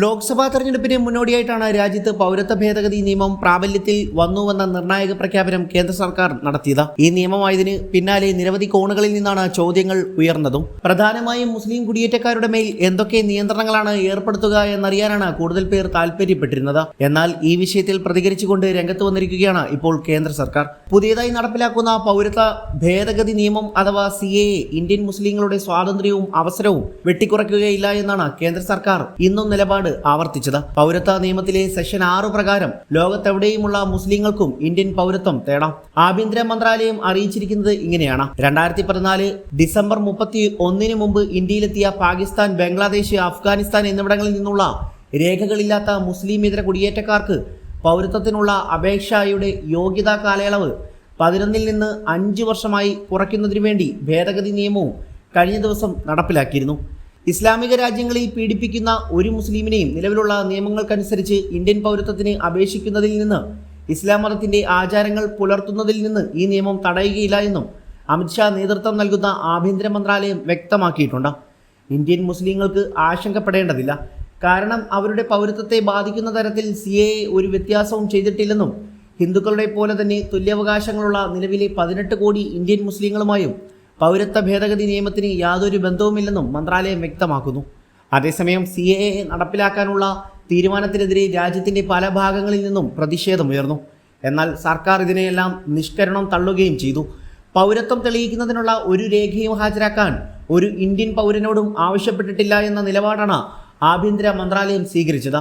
ലോക്സഭാ തെരഞ്ഞെടുപ്പിന് മുന്നോടിയായിട്ടാണ് രാജ്യത്ത് പൗരത്വ ഭേദഗതി നിയമം പ്രാബല്യത്തിൽ വന്നുവെന്ന നിർണായക പ്രഖ്യാപനം കേന്ദ്ര സർക്കാർ നടത്തിയത്. ഈ നിയമമായതിന് പിന്നാലെ നിരവധി കോണുകളിൽ നിന്നാണ് ചോദ്യങ്ങൾ ഉയർന്നതും. പ്രധാനമായും മുസ്ലിം കുടിയേറ്റക്കാരുടെ മേൽ എന്തൊക്കെ നിയന്ത്രണങ്ങളാണ് ഏർപ്പെടുത്തുക എന്നറിയാനാണ് കൂടുതൽ പേർ താൽപര്യപ്പെട്ടിരുന്നത്. എന്നാൽ ഈ വിഷയത്തിൽ പ്രതികരിച്ചുകൊണ്ട് രംഗത്ത് വന്നിരിക്കുകയാണ് ഇപ്പോൾ കേന്ദ്ര സർക്കാർ. പുതിയതായി നടപ്പിലാക്കുന്ന പൗരത്വ ഭേദഗതി നിയമം അഥവാ സി എ ഇന്ത്യൻ മുസ്ലിങ്ങളുടെ സ്വാതന്ത്ര്യവും അവസരവും വെട്ടിക്കുറയ്ക്കുകയില്ല എന്നാണ് കേന്ദ്ര സർക്കാർ ഇന്നും നിലപാട് ആവർത്തിച്ചത്. പൗരത്വ നിയമത്തിലെ സെഷൻ ആറ് പ്രകാരം ലോകത്തെവിടെയുമുള്ള മുസ്ലിങ്ങൾക്കും ഇന്ത്യൻ പൗരത്വം തേടാം. ആഭ്യന്തര മന്ത്രാലയം അറിയിച്ചിരിക്കുന്നത് ഇങ്ങനെയാണ്. രണ്ടായിരത്തി പതിനാല് ഡിസംബർ മുപ്പത്തി ഒന്നിന് മുമ്പ് ഇന്ത്യയിലെത്തിയ പാകിസ്ഥാൻ ബംഗ്ലാദേശ് അഫ്ഗാനിസ്ഥാൻ എന്നിവിടങ്ങളിൽ നിന്നുള്ള രേഖകളില്ലാത്ത മുസ്ലിം ഇതര കുടിയേറ്റക്കാർക്ക് പൗരത്വത്തിനുള്ള അപേക്ഷയുടെ യോഗ്യതാ കാലയളവ് പതിനൊന്നിൽ നിന്ന് അഞ്ച് വർഷമായി കുറയ്ക്കുന്നതിനു വേണ്ടി ഭേദഗതി നിയമവും കഴിഞ്ഞ ദിവസം നടപ്പിലാക്കിയിരുന്നു. ഇസ്ലാമിക രാജ്യങ്ങളിൽ പീഡിപ്പിക്കുന്ന ഒരു മുസ്ലിമിനെയും നിലവിലുള്ള നിയമങ്ങൾക്കനുസരിച്ച് ഇന്ത്യൻ പൗരത്വത്തിന് അപേക്ഷിക്കുന്നതിൽ നിന്ന് ഇസ്ലാം മതത്തിന്റെ ആചാരങ്ങൾ പുലർത്തുന്നതിൽ നിന്ന് ഈ നിയമം തടയുകയില്ല എന്നും അമിത്ഷാ നേതൃത്വം നൽകുന്ന ആഭ്യന്തര മന്ത്രാലയം വ്യക്തമാക്കിയിട്ടുണ്ട്. ഇന്ത്യൻ മുസ്ലിങ്ങൾക്ക് ആശങ്കപ്പെടേണ്ടതില്ല. കാരണം അവരുടെ പൗരത്വത്തെ ബാധിക്കുന്ന തരത്തിൽ സി എ ഒരു വ്യത്യാസവും ചെയ്തിട്ടില്ലെന്നും ഹിന്ദുക്കളുടെ പോലെ തന്നെ തുല്യാവകാശങ്ങളുള്ള നിലവിലെ പതിനെട്ട് കോടി ഇന്ത്യൻ മുസ്ലിങ്ങളുമായും പൗരത്വ ഭേദഗതി നിയമത്തിന് യാതൊരു ബന്ധവുമില്ലെന്നും മന്ത്രാലയം വ്യക്തമാക്കുന്നു. അതേസമയം സി എ നടപ്പിലാക്കാനുള്ള തീരുമാനത്തിനെതിരെ രാജ്യത്തിന്റെ പല ഭാഗങ്ങളിൽ നിന്നും പ്രതിഷേധമുയർന്നു എന്നാൽ സർക്കാർ ഇതിനെയെല്ലാം നിഷ്കരണം തള്ളുകയും ചെയ്തു. പൗരത്വം തെളിയിക്കുന്നതിനുള്ള ഒരു രേഖയും ഹാജരാക്കാൻ ഒരു ഇന്ത്യൻ പൗരനോടും ആവശ്യപ്പെട്ടിട്ടില്ല എന്ന നിലപാടാണ് ആഭ്യന്തര മന്ത്രാലയം സ്വീകരിച്ചത്.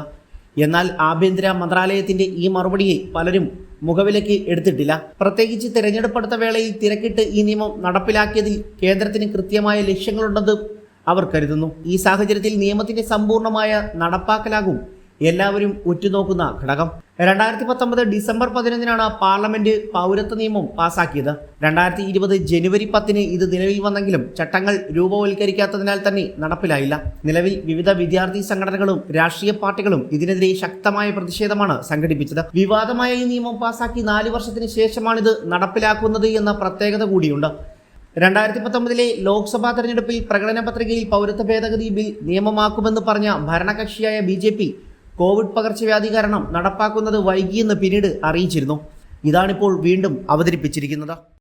എന്നാൽ ആഭ്യന്തര മന്ത്രാലയത്തിന്റെ ഈ മറുപടിയെ പലരും മുഖവിലയ്ക്ക് എടുത്തിട്ടില്ല. പ്രത്യേകിച്ച് തിരഞ്ഞെടുപ്പെടുത്ത വേളയിൽ തിരക്കിട്ട് ഈ നിയമം നടപ്പിലാക്കിയതിൽ കേന്ദ്രത്തിന് കൃത്യമായ ലക്ഷ്യങ്ങളുണ്ടെന്ന് അവർ കരുതുന്നു. ഈ സാഹചര്യത്തിൽ നിയമത്തിന്റെ സമ്പൂർണമായ നടപ്പാക്കലാകും എല്ലാവരും ഉറ്റുനോക്കുന്ന ഘടകം. രണ്ടായിരത്തി പത്തൊമ്പത് ഡിസംബർ പതിനൊന്നിനാണ് പാർലമെന്റ് പൗരത്വ നിയമം പാസാക്കിയത്. രണ്ടായിരത്തി ഇരുപത് ജനുവരി പത്തിന് ഇത് നിലവിൽ വന്നെങ്കിലും ചട്ടങ്ങൾ രൂപവൽക്കരിക്കാത്തതിനാൽ തന്നെ നടപ്പിലായില്ല. നിലവിൽ വിവിധ വിദ്യാർത്ഥി സംഘടനകളും രാഷ്ട്രീയ പാർട്ടികളും ഇതിനെതിരെ ശക്തമായ പ്രതിഷേധമാണ് സംഘടിപ്പിച്ചത്. വിവാദമായ ഈ നിയമം പാസാക്കി നാല് വർഷത്തിന് ശേഷമാണിത് നടപ്പിലാക്കുന്നത് എന്ന പ്രത്യേകത കൂടിയുണ്ട്. രണ്ടായിരത്തി പത്തൊമ്പതിലെ ലോക്സഭാ തെരഞ്ഞെടുപ്പിൽ പ്രകടന പത്രികയിൽ പൗരത്വ ഭേദഗതി ബിൽ നിയമമാക്കുമെന്ന് പറഞ്ഞ ഭരണകക്ഷിയായ ബി കോവിഡ് പകർച്ചവ്യാധി കാരണം നടപ്പാക്കുന്നത് വൈകിയെന്ന് പിന്നീട് അറിയിച്ചിരുന്നു. ഇതാണിപ്പോൾ വീണ്ടും അവതരിപ്പിച്ചിരിക്കുന്നത്.